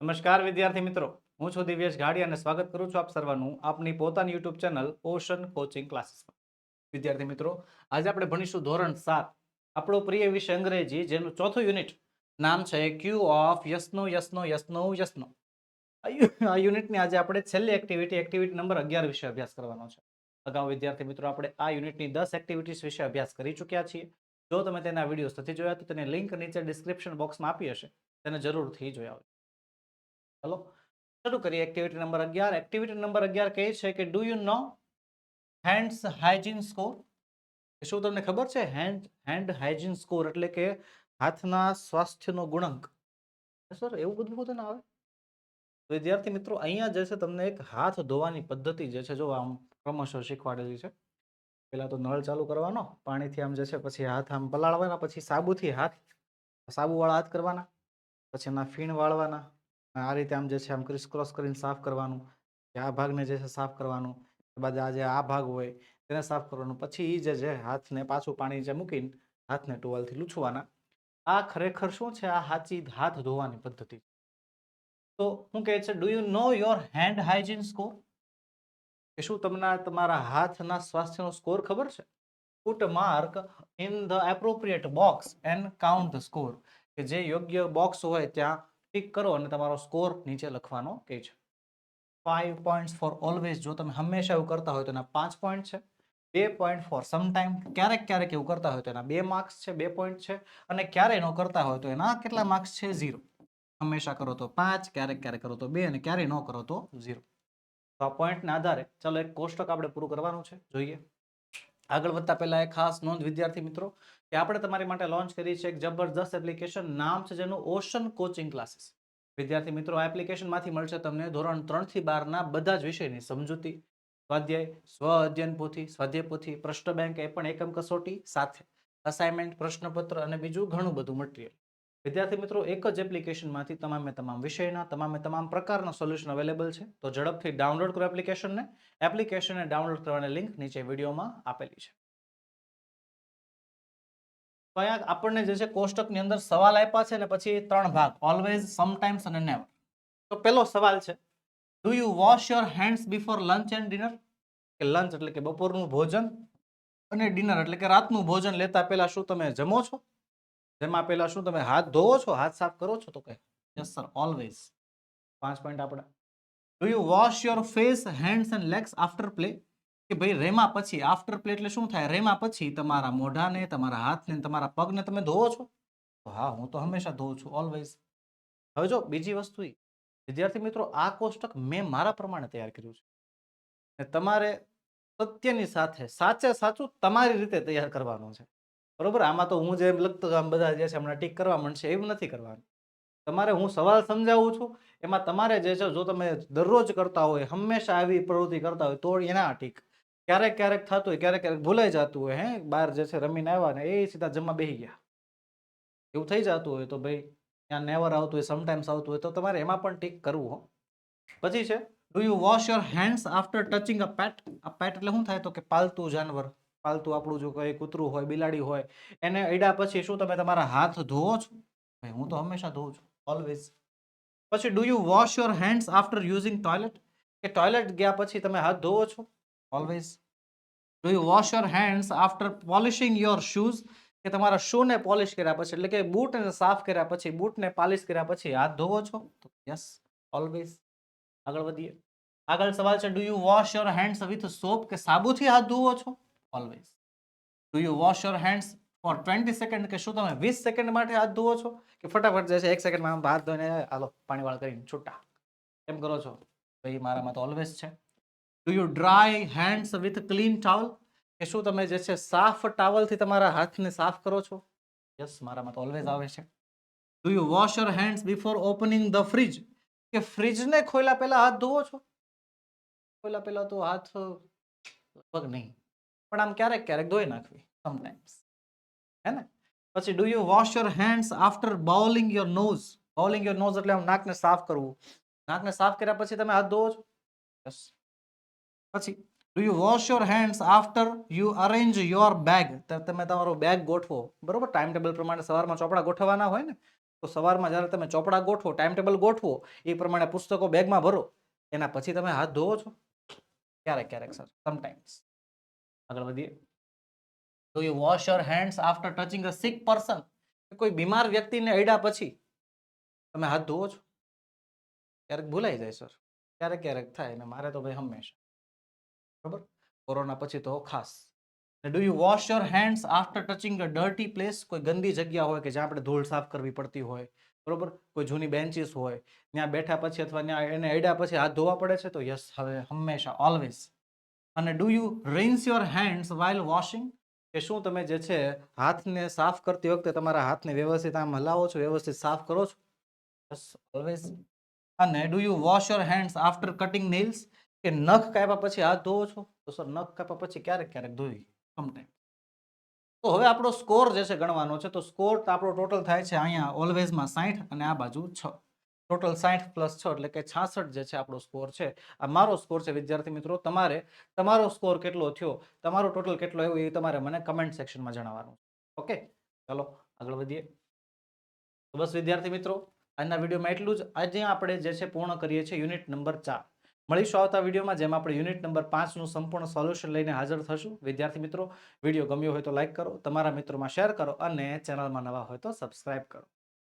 નમસ્કાર વિદ્યાર્થી મિત્રો. હું છું દિવ્યેશ ગાડી અને સ્વાગત કરું છું આપ સર્વનું આપની પોતાની યુટ્યુબ ચેનલ ઓશન કોચિંગ ક્લાસીસમાં વિદ્યાર્થી મિત્રો, આજે આપણે ભણીશું ધોરણ સાત. આપણો પ્રિય વિષય અંગ્રેજી, જેનું ચોથું યુનિટ નામ છે ક્યુ ઓફ યસનો યસનો યસનો યસનો. આ યુનિટની આજે આપણે છેલ્લી એક્ટિવિટી એક્ટિવિટી નંબર અગિયાર વિશે અભ્યાસ કરવાનો છે. અગાઉ વિદ્યાર્થી મિત્રો, આપણે આ યુનિટની દસ એક્ટિવિટીઝ વિશે અભ્યાસ કરી ચૂક્યા છીએ. જો તમે તેના વિડીયોઝ નથી જોયા, તો તેને લિંક નીચે ડિસ્ક્રિપ્શન બોક્સમાં આપી હશે. તેને જરૂરથી જોયા ચલો શરૂ કરીએ એક્ટિવિટી નંબર અગિયાર. એક્ટિવિટી નંબર અગિયાર કહે છે કે do you know hands hygiene score શું તમને ખબર છે? હેન્ડ હેન્ડ હાઇજીન સ્કોર એટલે કે હાથના સ્વાસ્થ્યનો ગુણાંક. સર, એવું બધું બધું ના આવે તો વિદ્યાર્થી મિત્રો, અહીંયા જે છે, તમને એક હાથ ધોવાની પદ્ધતિ જે છે, જો આમ ક્રમશઃ શીખવાડેલી છે. પહેલાં તો નળ ચાલુ કરવાનો, પાણીથી આમ જે છે, પછી હાથ આમ પલાળવાના, પછી સાબુથી હાથ, સાબુવાળા હાથ કરવાના, પછી એના ફીણ વાળવાના આ રીતે આમ જે છે, આમ ક્રિસ ક્રોસ કરીને સાફ કરવાનું, કે આ ભાગને જે છે સાફ કરવાનું બાદ આ જે આ ભાગ હોય તેને સાફ કરવાનું. પછી એ જે છે, હાથને પાછું પાણી જે મૂકીને હાથને ટુવાલથી લૂછવાના. આ ખરેખર શું છે? આ હાચી હાથ ધોવાની પદ્ધતિ. તો હું કહે છે do you know your hand hygiene score કે શું તમને તમારા હાથના સ્વાસ્થ્યનો સ્કોર ખબર છે? Put mark in the appropriate box and count the score કે જે યોગ્ય બોક્સ હોય ત્યાં ટિક કરો અને તમારો સ્કોર નીચે લખવાનો કે છે. ફાઈવ પોઈન્ટ્સ ફોર ઓલવેઝ જો તમે હંમેશા એવું કરતા હોય તો એના પાંચ પોઈન્ટ છે. બે પોઈન્ટ ફોર સમટાઈમ ક્યારેક ક્યારેક એવું કરતા હોય તો એના બે માર્ક્સ છે, બે પોઈન્ટ છે. અને ક્યારેય ન કરતા હોય તો એના કેટલા માર્ક્સ છે? ઝીરો હંમેશા કરો તો પાંચ, ક્યારેક ક્યારેક કરો તો બે અને ક્યારેય ન કરો તો ઝીરો તો આ પોઈન્ટના આધારે ચાલો એક કોષ્ટક આપણે પૂરું કરવાનું છે. જોઈએ. આગળ વધતા પહેલા એક ખાસ નોંધ, વિદ્યાર્થી મિત્રો, કે આપણે તમારી માટે લોન્ચ કરી છે એક જબરદસ્ત એપ્લિકેશન નામ છે જેનું ઓશન કોચિંગ ક્લાસીસ વિદ્યાર્થી મિત્રો, આ એપ્લિકેશનમાંથી મળશે તમને ધોરણ ત્રણથી બારના બધા જ વિષયની સમજૂતી, સ્વાધ્યાય, સ્વ અધ્યયન પોથી, સ્વાધ્યાય પોથી, પ્રશ્ન બેંક એ પણ એકમ કસોટી સાથે અસાઇનમેન્ટ પ્રશ્નપત્ર અને બીજું ઘણું બધું મટીરિયલ વિદ્યાર્થી મિત્રો, એક જ એપ્લિકેશનમાંથી તમામે તમામ વિષયના, તમામે તમામ પ્રકારના સોલ્યુશન અવેલેબલ છે. તો ઝડપથી ડાઉનલોડ કરો એપ્લિકેશનને એપ્લિકેશનને ડાઉનલોડ કરવાની લિંક નીચે વિડીયોમાં આપેલી છે. અહીંયા આપણને જે છે કોષ્ટકની અંદર સવાલ આપ્યા છે ને પછી ત્રણ ભાગ ઓલવેઝ સમટાઈમ્સ અને નેવર તો પહેલો સવાલ છે do you wash your hands before lunch and dinner કે લંચ એટલે કે બપોરનું ભોજન અને ડિનર એટલે કે રાતનું ભોજન લેતા પહેલા શું તમે જમો છો? જેમાં પહેલા શું? તમે હાથ ધોવો છો, હાથ સાફ કરો છો તો કે યસ સર ઓલવેઝ પાંચ પોઈન્ટ આપણા. Do you wash your face hands and legs after play કે ભાઈ, રેમા પછી આફ્ટર પ્લે એટલે શું થાય? રેમા પછી તમારા મોઢાને, તમારા હાથને, તમારા પગને તમે ધોવો છો? તો હા, હું તો હંમેશા ધોઉં છું ઓલવેઝ હવે જો, બીજી વસ્તુ એ વિદ્યાર્થી મિત્રો, આ કોષ્ટક મેં મારા પ્રમાણે તૈયાર કર્યું છે. ને તમારે સત્યની સાથે, સાચે સાચું તમારી રીતે તૈયાર કરવાનું છે. બરોબર? આમાં તો હું જેમ લખતો આમ બધા જે છે હમણાં ટીક કરવા માંડશે એવું નથી કરવાનું. તમારે હું સવાલ સમજાવું છું, એમાં તમારે જે છે જો તમે દરરોજ કરતા હોય, હંમેશા આવી પ્રવૃત્તિ કરતા હોય, તો એના ટીક. ક્યારેક ક્યારેક થતું હોય, ક્યારેક ક્યારેક ભૂલાઈ જતું હોય, હે? બહાર જે છે રમીને આવ્યા ને, એ સીધા જમવા બેસી ગયા. એવું થઈ જતું હોય તો ભાઈ, ત્યાં નેવર આવતું હોય સમટાઈમ્સ આવતું હોય તો તમારે એમાં પણ ટીક કરવું, હો. પછી છે do you wash your hands after touching a pet આ પેટ એટલે શું થાય તો કે પાલતું જાનવર. પાલતું આપણું જો કોઈ કૂતરું હોય, બિલાડી હોય, એને અડ્યા પછી શું તમે તમારા હાથ ધોવો છો? ભાઈ, હું તો હંમેશા ધોઉં છું ઓલવેઝ પછી do you wash your hands after using toilet કે ટોયલેટ ગયા પછી તમે હાથ ધોવો છો? Always do you wash your hands after polishing your shoes કે તમારા શૂને પોલિશ કર્યા પછી, એટલે કે બૂટને સાફ કર્યા પછી, બૂટને પોલિશ કર્યા પછી હાથ ધોવો છો? તો યસ ઓલવેઝ આગળ વધીએ. આગળ સવાલ છે do you wash your hands with soap કે સાબુથી હાથ ધોવો છો? Always do you wash your hands for twenty second કે શું તમે વીસ સેકન્ડ માટે હાથ ધોવો છો? કે ફટાફટ જે છે એક સેકન્ડમાં આમ હાથ ધોઈને હાલો પાણીવાળા કરીને છૂટા. એમ કરો છો? ભાઈ, મારામાં તો ઓલવેઝ છે. Do you dry hands with clean towel કે શું તમે જે છે સાફ ટાવલથી તમારા હાથને સાફ કરો છો? યસ મારામાં તો ઓલવેઝ આવે છે. Do you wash your hands before opening the fridge કે ફ્રિજને ખોલ્યા પહેલાં હાથ ધોવો છો? ખોલ્યા પહેલાં તો હાથ લગભગ નહીં. પણ આમ ક્યારેક ક્યારેક ધોઈ નાખવી સમટાઈમ્સ હે ને? પછી do you wash your hands after blowing your nose blowing your nose એટલે આમ નાકને સાફ કરવું. નાકને સાફ કર્યા પછી તમે હાથ ધોવો છો? યસ પછી do you wash your hands after you arrange your bag તમે તમારો બેગ ગોઠવો. બરોબર? ટાઈમ ટેબલ પ્રમાણે સવારમાં ચોપડા ગોઠવવાના હોય ને, તો સવારમાં જ્યારે તમે ચોપડા ગોઠવો ટાઈમ ટેબલ ગોઠવો, એ પ્રમાણે પુસ્તકો બેગમાં ભરો. એના પછી તમે હાથ ધોવો છો. ક્યારેક ક્યારેક સર સમટાઈમ્સ આગળ વધીએ do you wash your hands after touching a sick person કોઈ બીમાર વ્યક્તિને અડ્યા પછી તમે હાથ ધોવો છો? ક્યારેક ભૂલાઈ જાય સર ક્યારેક ક્યારેક થાય ને મારે તો ભાઈ હંમેશા. બરાબર? કોરોના પછી તો ખાસ. Do you wash your hands after touching a dirty place કોઈ ગંદી જગ્યા હોય કે જ્યાં આપણે ધૂળ સાફ કરવી પડતી હોય. બરોબર? કોઈ જૂની બેન્ચીસ હોય. ત્યાં બેઠા પછી અથવા ત્યાં એને અડ્યા પછી હાથ ધોવા પડે છે તો યસ હવે હંમેશા ઓલવેઝ અને do you rinse your hands while washing? કે શું તમે જે છે હાથને સાફ કરતી વખતે તમારા હાથને વ્યવસ્થિત આમ હલાવો છો, વ્યવસ્થિત સાફ કરો છો? ઓલવેઝ અને do you wash your hands after cutting nails? કે નખ કાપ્યા પછી હાથ ધોવો છો? તો સર, નખ કાપ્યા પછી ક્યારેક ક્યારેક ધોઈ. સમટાઈમ તો હવે આપણો સ્કોર જે છે ગણવાનો છે, તો સ્કોર આપણો ટોટલ થાય છે અહીંયા ઓલવેઝમાં સાઠ અને આ બાજુ છ. ટોટલ સાઠ પ્લસ છ એટલે કે છાસઠ જે છે આપણો સ્કોર છે. આ મારો સ્કોર છે, વિદ્યાર્થી મિત્રો, તમારે, તમારો સ્કોર કેટલો થયો, તમારો ટોટલ કેટલો આવ્યો, એ તમારે મને કમેન્ટ સેક્શનમાં જણાવવાનું ઓકે? ચલો, આગળ વધીએ. તો બસ, વિદ્યાર્થી મિત્રો, આજના વિડીયોમાં એટલું જ. આજે આપણે જે છે પૂર્ણ કરીએ છીએ યુનિટ નંબર ચાર. મળીશું આવતા વિડીયોમાં, જેમાં આપણે યુનિટ નંબર પાંચનું સંપૂર્ણ સોલ્યુશન લઈને હાજર થશું. વિદ્યાર્થી મિત્રો, વીડિયો ગમ્યો હોય તો લાઇક કરો, તમારા મિત્રોમાં શેર કરો અને ચેનલમાં નવા હોય તો સબસ્ક્રાઇબ કરો.